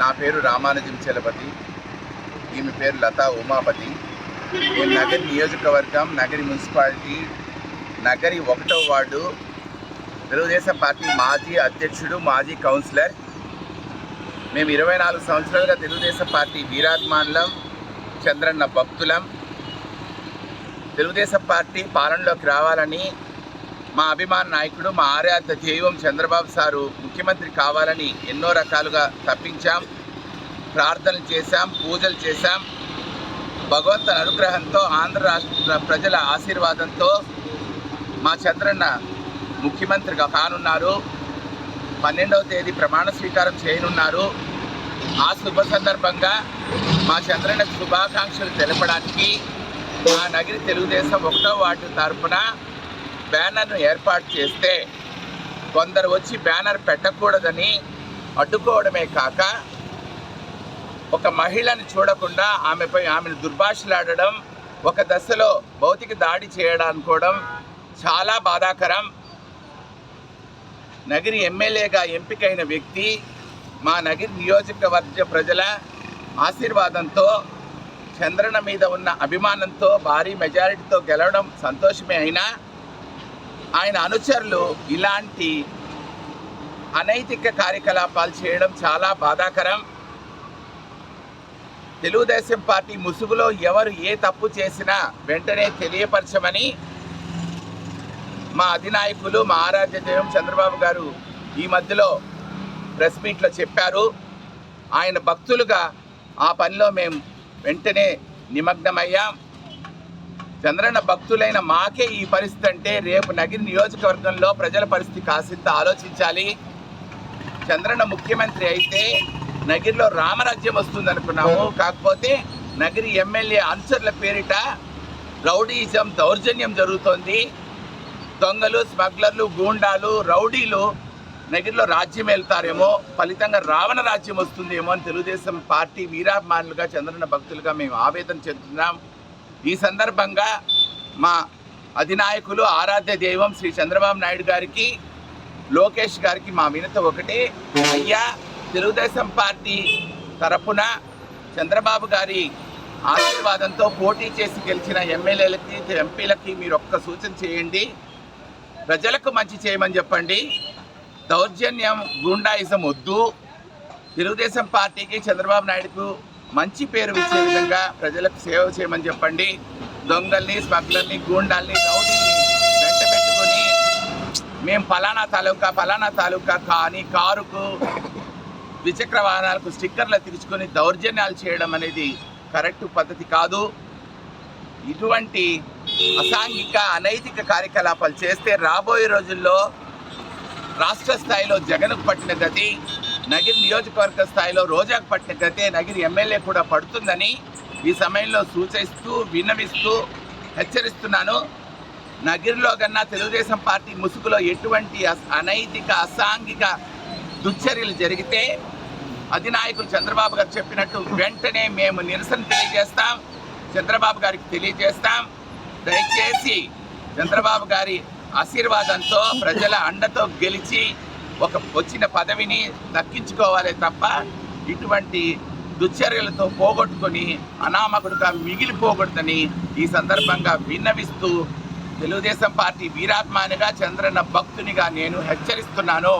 నా పేరు రామానుజం చలపతి. ఈమె పేరు లతా ఉమాపతి. నేను నగరి నియోజకవర్గం నగరి మున్సిపాలిటీ నగరి ఒకటో వార్డు తెలుగుదేశం పార్టీ మాజీ అధ్యక్షుడు మాజీ కౌన్సిలర్. మేము ఇరవై నాలుగు సంవత్సరాలుగా తెలుగుదేశం పార్టీ వీరాభిమానులం చంద్రన్న భక్తులం. తెలుగుదేశం పార్టీ పాలనలోకి రావాలని మా అభిమాన నాయకుడు మా ఆరాధ్య దైవం చంద్రబాబు సారు ముఖ్యమంత్రి కావాలని ఎన్నో రకాలుగా తప్పించాం. ప్రార్థనలు చేశాం పూజలు చేశాం. భగవంతుని అనుగ్రహంతో ఆంధ్ర రాష్ట్ర ప్రజల ఆశీర్వాదంతో మా చంద్రన్న ముఖ్యమంత్రిగా కానున్నారు. పన్నెండవ తేదీ ప్రమాణ స్వీకారం చేయనున్నారు. ఆ శుభ సందర్భంగా మా చంద్రన్న శుభాకాంక్షలు తెలపడానికి మా నగిరి తెలుగుదేశం ఒకటో వార్డు తరఫున బ్యానర్ను ఏర్పాటు చేస్తే కొందరు వచ్చి బ్యానర్ పెట్టకూడదని అడ్డుకోవడమే కాక ఒక మహిళను చూడకుండా ఆమెపై ఆమెను దుర్భాషలాడడం ఒక దశలో భౌతిక దాడి చేయడం చాలా బాధాకరం. నగిరి ఎమ్మెల్యేగా ఎంపికైన వ్యక్తి మా నగిరి నియోజకవర్గ ప్రజల ఆశీర్వాదంతో చంద్రన మీద ఉన్న అభిమానంతో భారీ మెజారిటీతో గెలవడం సంతోషమే అయినా ఆయన అనుచరులు ఇలాంటి అనైతిక కార్యకలాపాలు చేయడం చాలా బాధాకరం. తెలుగుదేశం పార్టీ ముసుగులో ఎవరు ఏ తప్పు చేసినా వెంటనే తెలియపరచమని మా అధినాయకులు మా ఆరాధ్య దైవం చంద్రబాబు గారు ఈ మధ్యలో ప్రెస్ మీట్లో చెప్పారు. ఆయన భక్తులుగా ఆ పనిలో మేము వెంటనే నిమగ్నమయ్యాం. చంద్రన్న భక్తులైన మాకే ఈ పరిస్థితి అంటే రేపు నగిరి నియోజకవర్గంలో ప్రజల పరిస్థితి కాసింత ఆలోచించాలి. చంద్రన్న ముఖ్యమంత్రి అయితే నగిరిలో రామరాజ్యం వస్తుంది అనుకున్నాము కాకపోతే నగిరి ఎమ్మెల్యే అనుచరుల పేరిట రౌడీజం దౌర్జన్యం జరుగుతోంది. దొంగలు స్మగ్లర్లు గూండాలు రౌడీలు నగిరిలో రాజ్యం వెళ్తారేమో ఫలితంగా రావణ రాజ్యం వస్తుందేమో అని తెలుగుదేశం పార్టీ వీరాభిమానులుగా చంద్రన్న భక్తులుగా మేము ఆవేదన చెందుతున్నాం. ఈ సందర్భంగా మా అధినాయకులు ఆరాధ్య దైవం శ్రీ చంద్రబాబు నాయుడు గారికి లోకేష్ గారికి మా వినత ఒకటే. అయ్యా తెలుగుదేశం పార్టీ తరపున చంద్రబాబు గారి ఆశీర్వాదంతో పోటీ చేసి గెలిచిన ఎమ్మెల్యేలకి ఎంపీలకి మీరు ఒక్క సూచన చేయండి. ప్రజలకు మంచి చేయమని చెప్పండి. దౌర్జన్యం గుండాయిజం వద్దు. తెలుగుదేశం పార్టీకి చంద్రబాబు నాయుడుకు మంచి పేరు ఇచ్చే విధంగా ప్రజలకు సేవ చేయమని చెప్పండి. దొంగల్ని స్మగ్లర్ని గూండాల్ని రౌడీల్ని వెంట పెట్టుకొని మేము ఫలానా తాలూకా ఫలానా తాలూకా కానీ కారుకు ద్విచక్ర వాహనాలకు స్టిక్కర్లు తెరుచుకొని దౌర్జన్యాలు చేయడం అనేది కరెక్ట్ పద్ధతి కాదు. ఇటువంటి అసాంఘిక అనైతిక కార్యకలాపాలు చేస్తే రాబోయే రోజుల్లో రాష్ట్ర స్థాయిలో జగన్కు పట్టిన గతి నగిరి నియోజకవర్గ స్థాయిలో రోజాకు పట్టిన గతే నగిరి ఎమ్మెల్యే కూడా పడుతుందని ఈ సమయంలో సూచిస్తూ విన్నవిస్తూ హెచ్చరిస్తున్నాను. నగిరిలో కన్నా తెలుగుదేశం పార్టీ ముసుగులో ఎటువంటి అస- అనైతిక అసాంఘిక దుశ్చర్యలు జరిగితే అధినాయకులు చంద్రబాబు గారు చెప్పినట్టు వెంటనే మేము నిరసన తెలియజేస్తాం. చంద్రబాబు గారికి తెలియజేస్తాం. దయచేసి చంద్రబాబు గారి ఆశీర్వాదంతో ప్రజల అండతో గెలిచి ఒక వచ్చిన పదవిని దక్కించుకోవాలి తప్ప ఇటువంటి దుశ్చర్యలతో పోగొట్టుకొని అనామకుడుగా మిగిలిపోకూడదని ఈ సందర్భంగా విన్నవిస్తూ తెలుగుదేశం పార్టీ వీరాత్మానిగా చంద్రన్న భక్తునిగా నేను హెచ్చరిస్తున్నాను.